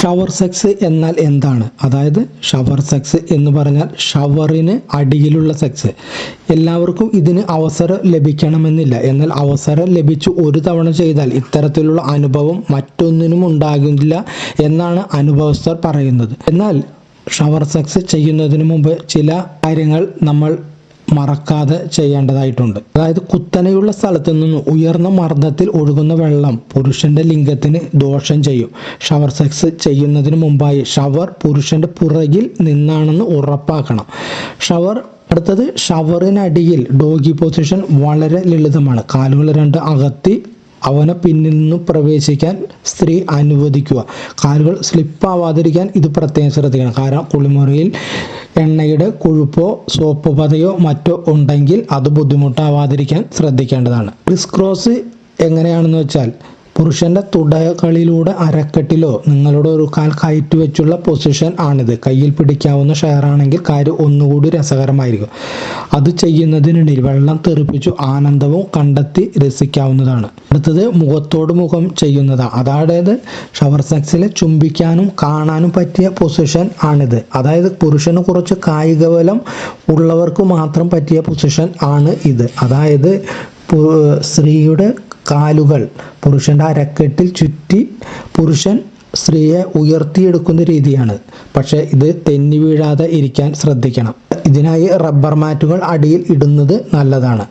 Shower sex എന്നാൽ എന്താണ്? അതായത് ഷവർ സെക്സ് എന്ന് പറഞ്ഞാൽ ഷവറിന് അടിയിലുള്ള സെക്സ്. എല്ലാവർക്കും ഇതിന് അവസരം ലഭിക്കണമെന്നില്ല. എന്നാൽ അവസരം ലഭിച്ചു ഒരു തവണ ചെയ്താൽ ഇത്തരത്തിലുള്ള അനുഭവം മറ്റൊന്നിനും ഉണ്ടാകില്ല എന്നാണ് അനുഭവസ്ഥർ പറയുന്നത്. എന്നാൽ ഷവർ സെക്സ് ചെയ്യുന്നതിന് മുമ്പ് ചില കാര്യങ്ങൾ നമ്മൾ മറക്കാതെ ചെയ്യേണ്ടതായിട്ടുണ്ട്. അതായത് കുത്തനെയുള്ള സ്ഥലത്ത് നിന്ന് ഉയർന്ന മർദ്ദത്തിൽ ഒഴുകുന്ന വെള്ളം പുരുഷന്റെ ലിംഗത്തിന് ദോഷം ചെയ്യും. ഷവർ സെക്സ് ചെയ്യുന്നതിന് മുമ്പായി ഷവർ പുരുഷന്റെ പുറകിൽ നിന്നാണെന്ന് ഉറപ്പാക്കണം. ഷവർ അടുത്തത് ഷവറിനടിയിൽ ഡോഗി പൊസിഷൻ വളരെ ലളിതമാണ്. കാലുകൾ രണ്ട് അകത്തി അവനെ പിന്നിൽ നിന്ന് പ്രവേശിക്കാൻ സ്ത്രീ അനുവദിക്കുക. കാലുകൾ സ്ലിപ്പാവാതിരിക്കാൻ ഇത് പ്രത്യേകം ശ്രദ്ധിക്കണം. കാരണം കുളിമുറിയിൽ എണ്ണയുടെ കൊഴുപ്പോ സോപ്പ് പതയോ മറ്റോ ഉണ്ടെങ്കിൽ അത് ബുദ്ധിമുട്ടാവാതിരിക്കാൻ ശ്രദ്ധിക്കേണ്ടതാണ്. ക്രിസ് ക്രോസ് എങ്ങനെയാണെന്ന് വെച്ചാൽ പുരുഷന്റെ തുടകളിലൂടെ അരക്കെട്ടിലോ നിങ്ങളുടെ ഒരു കാൽ കയറ്റി വെച്ചുള്ള പൊസിഷൻ ആണിത്. കയ്യിൽ പിടിക്കാവുന്ന ഷെയറാണെങ്കിൽ കാര്യം ഒന്നുകൂടി രസകരമായിരിക്കും. അത് ചെയ്യുന്നതിനിടയിൽ വെള്ളം തെറിപ്പിച്ചു ആനന്ദവും കണ്ടെത്തി രസിക്കാവുന്നതാണ്. അടുത്തത് മുഖത്തോട് മുഖം ചെയ്യുന്നതാണ്. അതായത് ഷവർ സെക്സിൽ ചുംബിക്കാനും കാണാനും പറ്റിയ പൊസിഷൻ ആണിത്. അതായത് പുരുഷന് കുറച്ച് കായിക ബലം ഉള്ളവർക്ക് മാത്രം പറ്റിയ പൊസിഷൻ ആണ് ഇത്. അതായത് സ്ത്രീയുടെ കാലുകൾ. പുരുഷന്റെ അരക്കെട്ടിൽ ചുറ്റി പുരുഷൻ സ്ത്രീയെ ഉയർത്തിയെടുക്കുന്ന രീതിയാണ്. പക്ഷേ ഇത് തെന്നി വീഴാതെ ഇരിക്കാൻ ശ്രദ്ധിക്കണം. ഇതിനായി റബ്ബർ മാറ്റുകൾ അടിയിൽ ഇടുന്നത് നല്ലതാണ്.